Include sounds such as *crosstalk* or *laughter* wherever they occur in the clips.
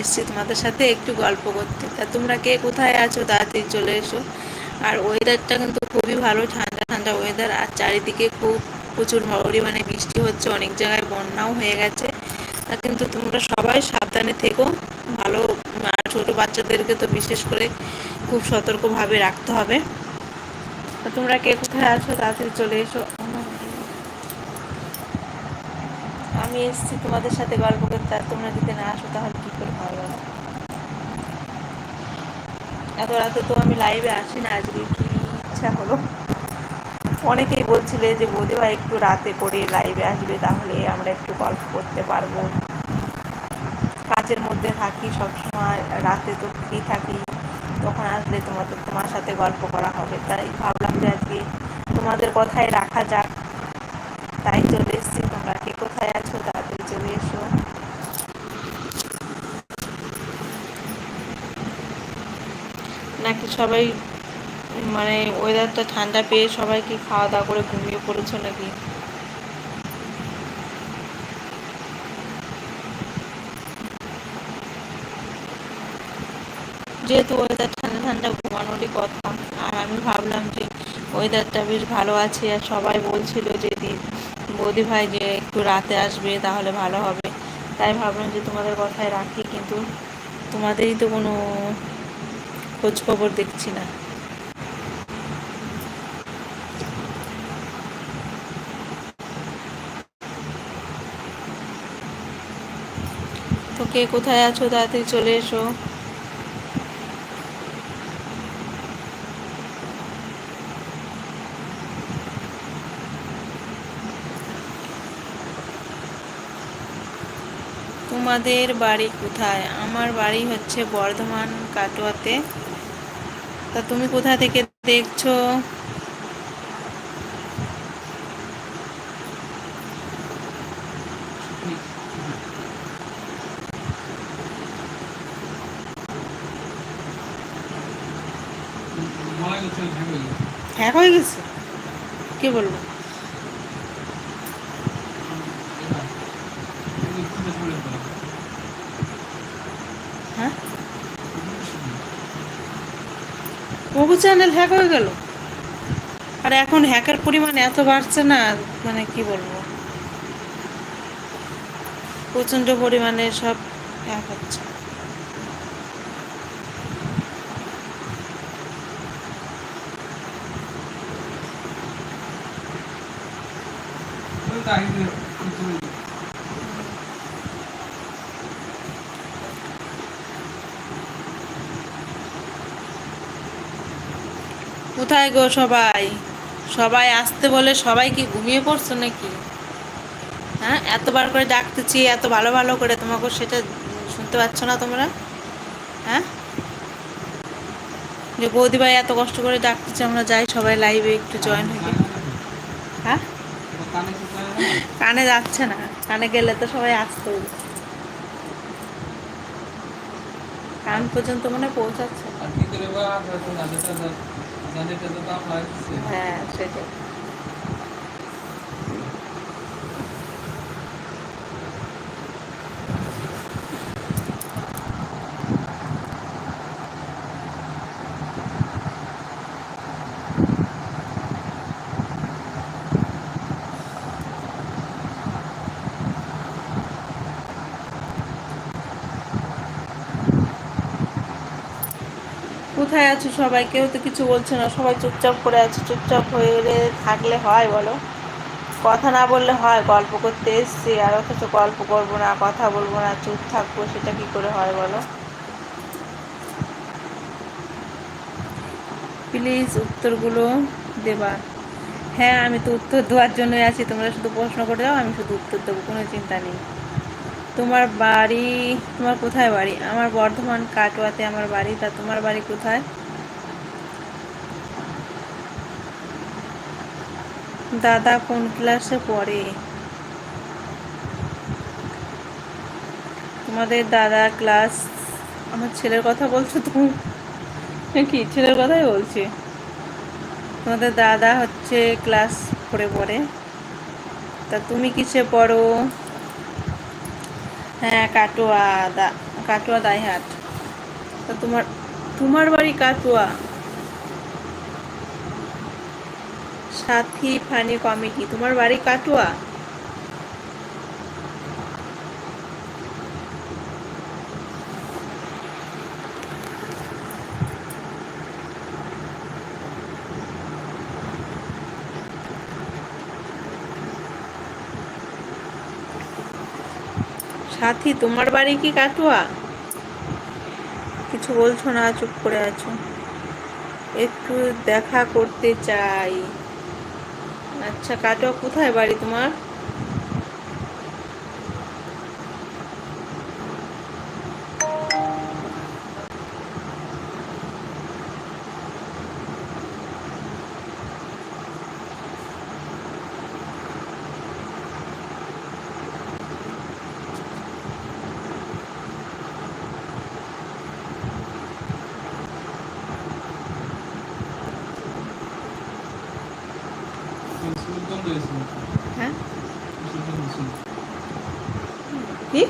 এসছি তোমাদের সাথে একটু গল্প করতে। তা তোমরা কে কোথায় আছো? তাড়াতাড়ি চলে এসো। আর ওয়েদারটা কিন্তু খুবই ভালো, ঠান্ডা ঠান্ডা ওয়েদার আর চারিদিকে খুব প্রচুর পরিমাণে বৃষ্টি হচ্ছে, অনেক জায়গায় বন্যাও হয়ে গেছে। তা কিন্তু তোমরা সবাই সাবধানে থেকো। ভালো ছোটো বাচ্চাদেরকে তো বিশেষ করে খুব সতর্কভাবে রাখতে হবে। তা তোমরা কে কোথায় আছো? তাড়াতাড়ি চলে এসো। আমি এসেছি তোমাদের সাথে গল্প করতে। আর তোমরা যদি না আসো, তাহলে কী করে হয় বলো এত রাতে তো আমি লাইভে আসি না আজকে কি ইচ্ছা হলো? অনেকেই বলছিলে যে বৌদিবা একটু রাতে করে লাইভে আসবে, তাহলে আমরা একটু গল্প করতে পারব। কাজের মধ্যে থাকি সবসময়, রাতে তো ফ্রি থাকি, তখন আসলে তোমাদের, তোমার সাথে গল্প করা হবে। তাই ভাবলাম যে আজকে তোমাদের কথাই রাখা যাক তাই চলে এসছি তোমরা কে কোথায় আছো তাড়াতাড়ি চলে এসো নাকি সবাই মানে ওয়েদারটা ঠান্ডা পেয়ে সবাই কি খাওয়া দাওয়া করে ঘুমিয়ে পড়েছো নাকি? যেহেতু ওয়েদার ঠান্ডা ঠান্ডা ঘুমানোরই কথা, আর আমি ভাবলাম যে ওয়েদারটা বেশ ভালো আছে, আর সবাই বলছিল যে বৌদি ভাই যে একটু রাতে আসবে তাহলে ভালো হবে। তাই ভাবলাম যে তোমাদের কথায় রাখি, কিন্তু তোমাদেরই তো কোনো খোঁজ খবর দেখছি না। তো কে কোথায় আছো? তাড়াতাড়ি চলে এসো। তোমাদের বাড়ি কোথায়? আমার বাড়ি হচ্ছে বর্ধমান কাটোয়াতে। তা তুমি কোথা থেকে দেখছ? হ্যাঁ হয়ে গেছে। কে বলব হ্যাঁ মগু চ্যানেল হ্যাক হয়ে গেল। আর এখন হ্যাকের পরিমাণ এত বাড়ছে না মানে কি বলব? প্রচণ্ড পরিমাণে সব হ্যাক হচ্ছে। কোথায় গো সবাই? সবাই আসতে বলে সবাই কি ঘুমিয়ে পড়ছো নাকি? হ্যাঁ এতবার করে ডাকতেছি, এত ভালো ভালো করে তোমাকে সেটা শুনতে পাচ্ছ না তোমরা? হ্যাঁ? যে বৌদি ভাই এত কষ্ট করে ডাকতেছি, আমরা যাই সবাই লাইভে একটু জয়েন হয়ে হ্যাঁ? কানে যাচ্ছে না, কানে গেলে তো সবাই আসতো। কান পর্যন্ত মনে পৌঁছাচ্ছে। হ্যাঁ সেটাই। কোথায় আছো সবাই? কেউ তো কিছু বলছে না। সবাই চুপচাপ করে আছে। চুপচাপ হয়ে গেলে থাকলে হয় বলো? কথা না বললে হয়। গল্প করতে এসছি। আর অথচ গল্প করব না, কথা বলব না, চুপ থাকব, সেটা কি করে হয় বলো? প্লিজ উত্তরগুলো দেবা হ্যাঁ আমি তো উত্তর দেওয়ার জন্যই আছি। তোমরা শুধু প্রশ্ন করে দাও, আমি শুধু উত্তর দেবো, কোনো চিন্তা নেই। তোমার বাড়ি, তোমার কোথায় বাড়ি? আমার বর্ধমান কাটোয়াতে আমার বাড়ি, তা তোমার বাড়ি কোথায়? দাদা কোন ক্লাসে পড়ে? তোমাদের দাদা ক্লাস, আমার ছেলের কথা বলছো তুমি কি, ছেলের কথাই বলছি। তোমাদের দাদা হচ্ছে ক্লাস ফোরে পড়ে। তা তুমি কিসে পড়ো? হ্যাঁ কাটোয়া দা, কাটোয়া দাইহাট। তা তোমার তোমার বাড়ি কাটোয়া? সাথী ফানি কমিটি, তোমার বাড়ি কাটোয়া? সাথী, তোমার বাড়ি কি কাটুয়া? কিছু বলছো না, চুপ করে আছো। একটু দেখা করতে চাই। আচ্ছা কাটুয়া কোথায় বাড়ি তোমার? কি?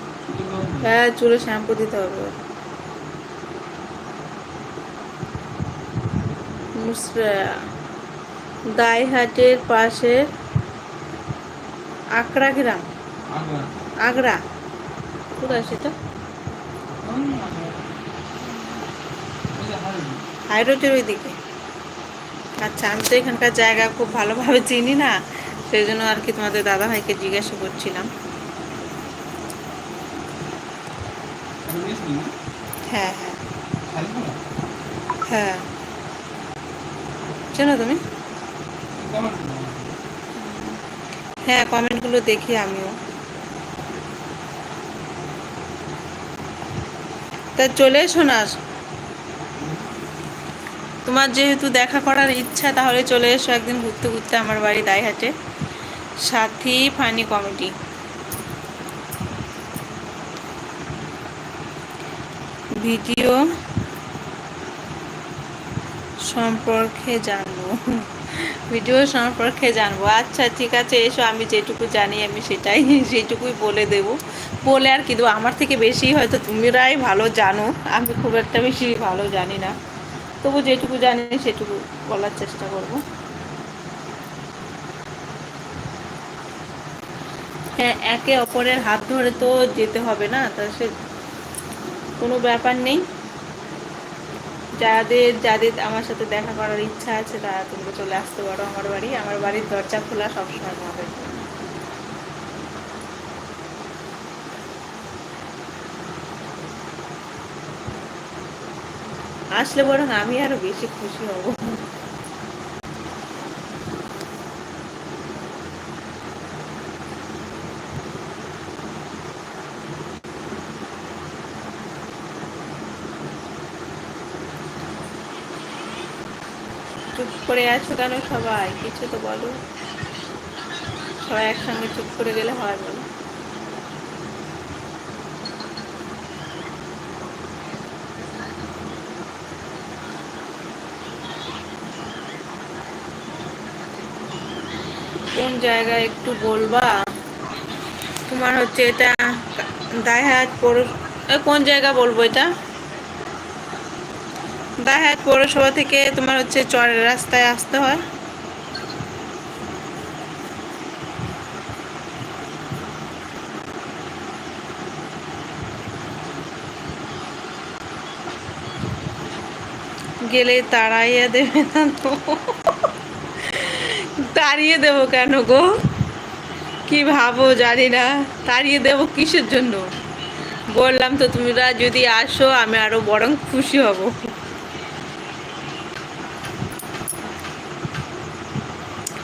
হ্যাঁ চুলে শ্যাম্পু দিতে হবে। দাইহাটের পাশে আকড়া গ্রাম। আগ্রা। কোথায় সেটা? হাই রোডের ওই দিকে আচ্ছা আমি তো এখানকার জায়গা খুব ভালোভাবে চিনি না, সেই জন্য আর কি তোমাদের দাদা ভাইকে জিজ্ঞাসা করছিলাম। হ্যাঁ হ্যাঁ। হ্যাঁ। চেনো তুমি? হ্যাঁ কমেন্টগুলো দেখি আমিও। তা চলে এসো না। তোমার যেহেতু দেখা করার ইচ্ছা তাহলে চলে এসো একদিন ঘুরতে ঘুরতে আমার বাড়ি দাইহাটে। সাথী ফানি কমিটি ভিডিও সম্পর্কে জানব। ভিডিও সম্পর্কে জানব। আচ্ছা ঠিক আছে, এসো, আমি যেটুকু জানি আমি সেটাই, সেটুকুই বলে দেব। বলে আর কি দেবো? আমার থেকে বেশি হয়তো তুমিরাই ভালো জানো। আমি খুব একটা বেশি ভালো জানি না। তবু যেটুকু জানি সেটুকু বলার চেষ্টা করব। হ্যাঁ একে অপরের হাত ধরে তো যেতে হবে না? তা সে কোনো ব্যাপার নেই। যাদের যাদের আমার সাথে দেখা করার ইচ্ছা আছে, তারা তোমরা চলে আসতে পারো আমার বাড়ি। আমার বাড়ির দরজা খোলা সবসময় হবে আসলে বরং আমি আরও বেশি খুশি হব চুপ করে আছো কেন সবাই? কিছু তো বলো। সবাই একসঙ্গে চুপ করে গেলে হয় বলো। কোন জায়গায় একটু বলবা? তোমার হচ্ছে এটা দায় হাত কোন জায়গা বলব এটা? দায়হাট পৌরসভা থেকে তোমার হচ্ছে চরের রাস্তায় আসতে হয়। গেলে তাড়াইয়া দেবে না তো। তাড়িয়ে দেবো কেন গো? কি ভাবো জানি না। তাড়িয়ে দেবো কিসের জন্য? বললাম তো, তোমরা যদি আসো, আমি আরও বরং খুশি হব।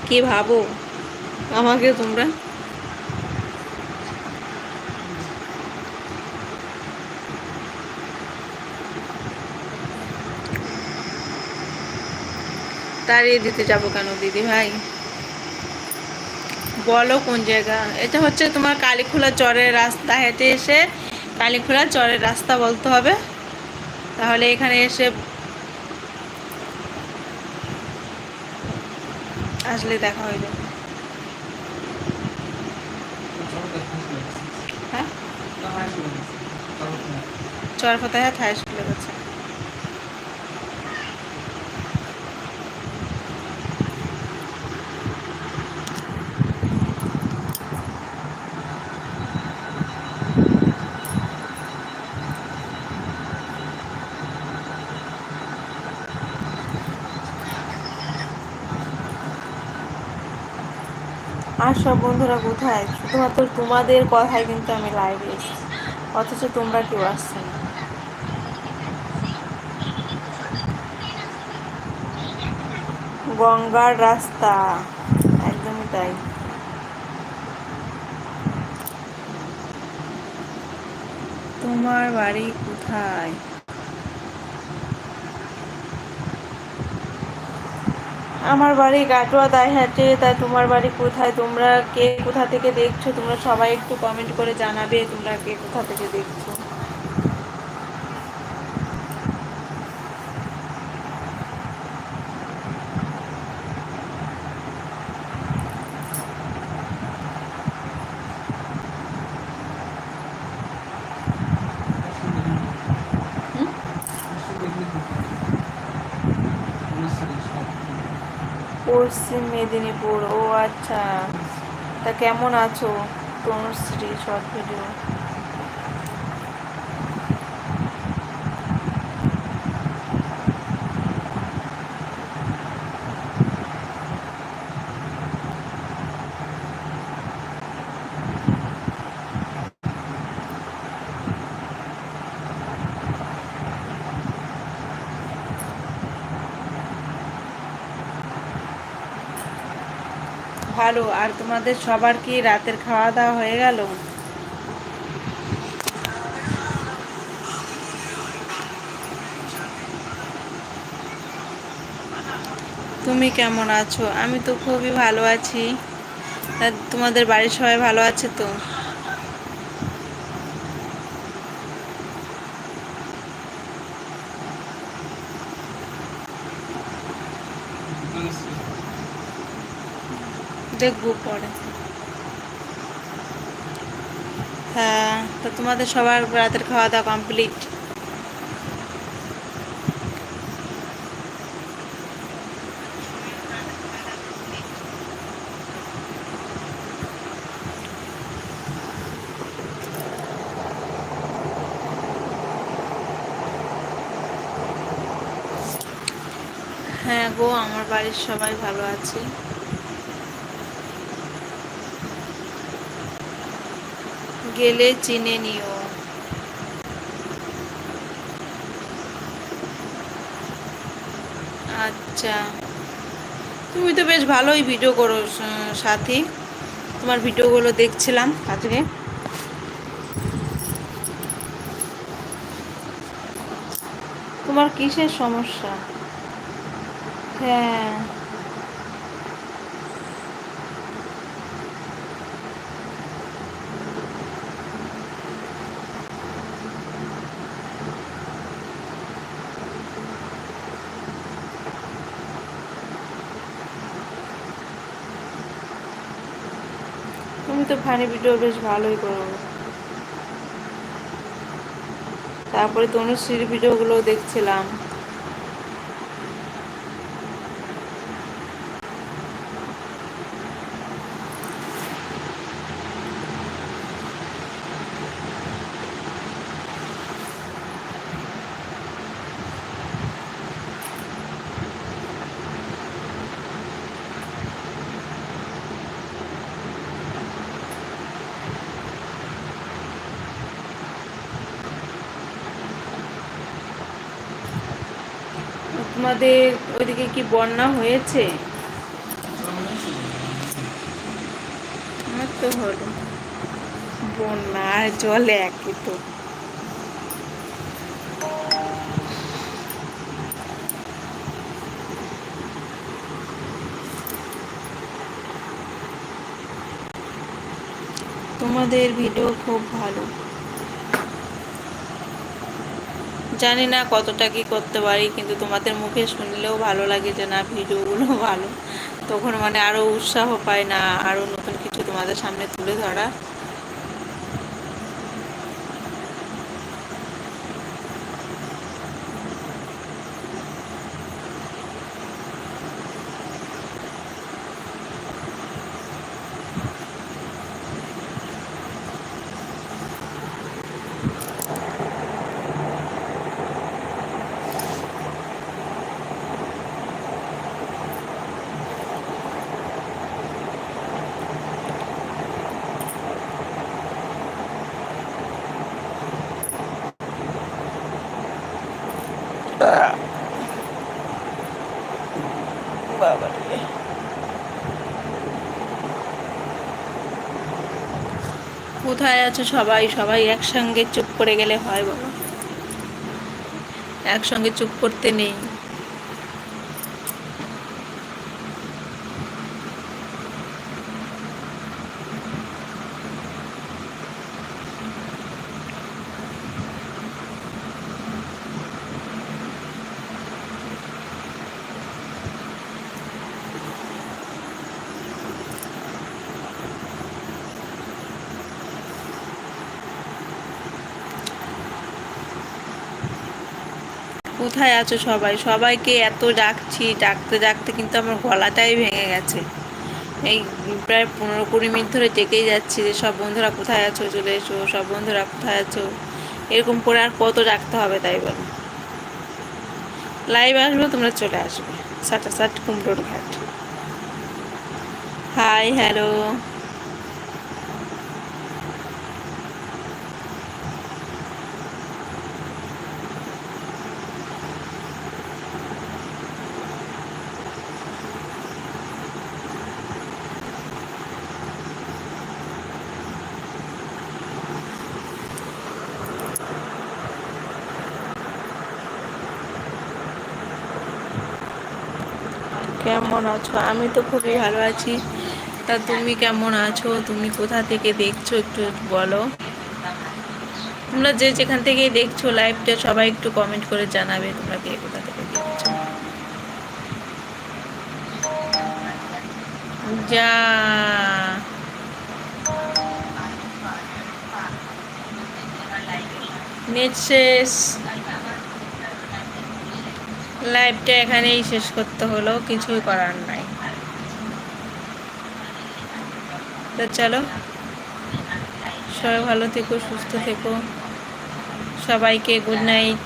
কি ভাবো? আমাকে তোমরা? তাড়িয়ে দিতে যাব কেন, দিদি ভাই? বলো কোন জায়গা? এটা হচ্ছে তোমার কালীখোলা চরের রাস্তা, হেঁটে এসে কালীখোলা চরের রাস্তা বলতে হবে। তাহলে এখানে এসে আসলে দেখা হয়ে যাবে। হ্যাঁ চর হ্যাঁ? হাই স্কুলে গেছে আর সব বন্ধুরা কোথায়? শুধুমাত্র তোমাদের কথায় কিন্তু আমি লাইভে এসেছি। অথচ তোমরা কেউ আসছো না। গঙ্গার রাস্তা। একদমই তাই। তোমার বাড়ি কোথায়? আমার বাড়ি দায় দাইহাটে তাই তোমার বাড়ি কোথায়? তোমরা কে কোথা থেকে দেখছ? তোমরা সবাই একটু কমেন্ট করে জানাবে তোমরা কে কোথা থেকে দেখছ? পশ্চিম মেদিনীপুর। ও আচ্ছা। তা কেমন আছো? তনুশ্রী শর্ট ভিডিও ভালো, আর তোমাদের সবার কি রাতের খাওয়া দাওয়া হয়ে গেল? তুমি কেমন আছো? আমি তো খুবই ভালো আছি। তোমাদের বাড়ির সবাই ভালো আছে তো? দেখব পরে। হ্যাঁ তো তোমাদের সবার রাতের খাওয়া দাওয়া কমপ্লিট হ্যাঁ গো, আমার বাড়ির সবাই ভালো আছে। গেলে চিনে নিও। আচ্ছা। তুমি তো বেশ ভালোই ভিডিও করো সাথী। তোমার ভিডিওগুলো দেখছিলাম আজকে। তোমার কিসের সমস্যা? হ্যাঁ। তো ফানি ভিডিও বেশ ভালোই করো তারপরে তনুশ্রীর ভিডিওগুলো দেখছিলাম। তোমাদের ওইদিকে কি বন্যা হয়েছে? আমার তো হলো। বন্যা আর জলে একই তো। তোমাদের ভিডিও খুব ভালো। জানি না কতটা কি করতে পারি, কিন্তু তোমাদের মুখে শুনলেও ভালো লাগে যে না, ভিডিওগুলো *laughs* ভালো। তখন মানে আরও উৎসাহ পায় না আরও নতুন কিছু তোমাদের সামনে তুলে ধরা বাবারে কোথায় আছো সবাই সবাই একসঙ্গে চুপ করে গেলে হয় বাবা। একসঙ্গে চুপ করতে নেই। কোথায় আছো সবাই? সবাইকে এত ডাকছি, ডাকতে ডাকতে কিন্তু আমার গলাটাই ভেঙে গেছে। এই প্রায় পনেরো কুড়ি মিনিট ধরে ডেকেই যাচ্ছি যে, সব বন্ধুরা কোথায় আছো? চলে এসো, সব বন্ধুরা কোথায় আছো? এরকম করে আর কত ডাকতে হবে তাই বলো। লাইভ আসব, তোমরা চলে আসবে। সাটা সাট কুমড়োর ঘাট। হাই হ্যালো কেমন আছো? আমি তো খুবই ভালো আছি। তা তুমি কেমন আছো? তুমি কোথা থেকে দেখছ একটু বলো। তোমরা যে যেখান থেকে দেখছ লাইভটা সবাই একটু কমেন্ট করে জানাবে তোমরা কে কোথা থেকে দেখছ। যা। নেট শেষ। লাইভটা এখানেই শেষ করতে হলো, কিছুই করার নাই। তো চলো, সবাই ভালো থেকো, সুস্থ থেকো। সবাইকে গুড নাইট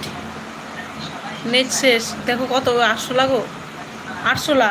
নেট শেষ, দেখো কত, আটশো লাগো? আটশো লা।